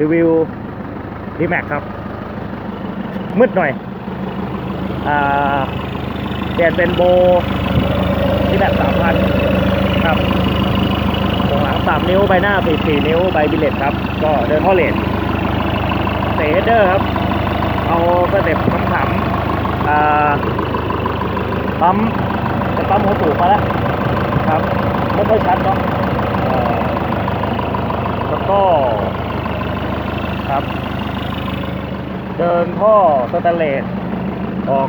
รีวิวดีแม็กครับ มืดหน่อยเปลี่ยนเป็นโบที่แบบสามพันครับตรงหลังสามนิ้ว ใบหน้าสี่สี่นิ้ว ใบบิลเลตครับ ก็เดินท่อเลนเตเดอร์ครับ เอาสเต็ปขำๆอ่าปั๊มจะปั๊มหัวสูบมาแล้วครับไม่ค่อยชัดเนาะเอ่อแล้วก็ ครับ เดินท่อสแตนเลสออก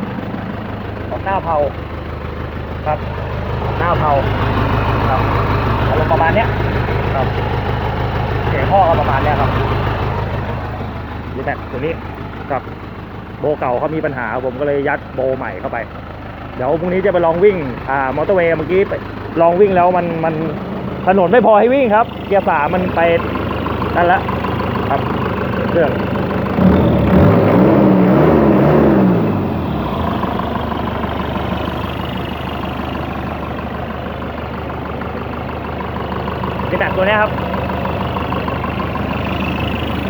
ออกหน้าเผาครับ หน้าเผาครับอารมณ์ประมาณเนี้ยครับเสียงท่อก็ประมาณเนี้ยครับดีแม็กตัวนี้ครับโบเก่าเขามีปัญหาผมก็เลยยัดโบใหม่เข้าไป เดี๋ยวพรุ่งนี้จะไปลองวิ่งอ่ามอเตอร์เวย์เมื่อกี้ไปลองวิ่งแล้วมันมันถนนไม่พอให้วิ่งครับ เกียร์สามมันไปนั่นละครับ รื่องนี่แบบตัวเนี้ยครับ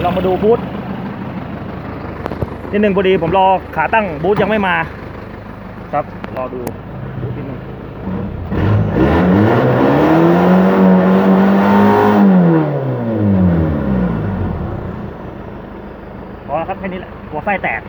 ลองมาดูบูธนิดหนึ่งพอดีผมรอขาตั้งบูธยังไม่มา ครับ รอดูหนึ่งพอแล้ว ครับแค่นี้แหละหัวไฟแตก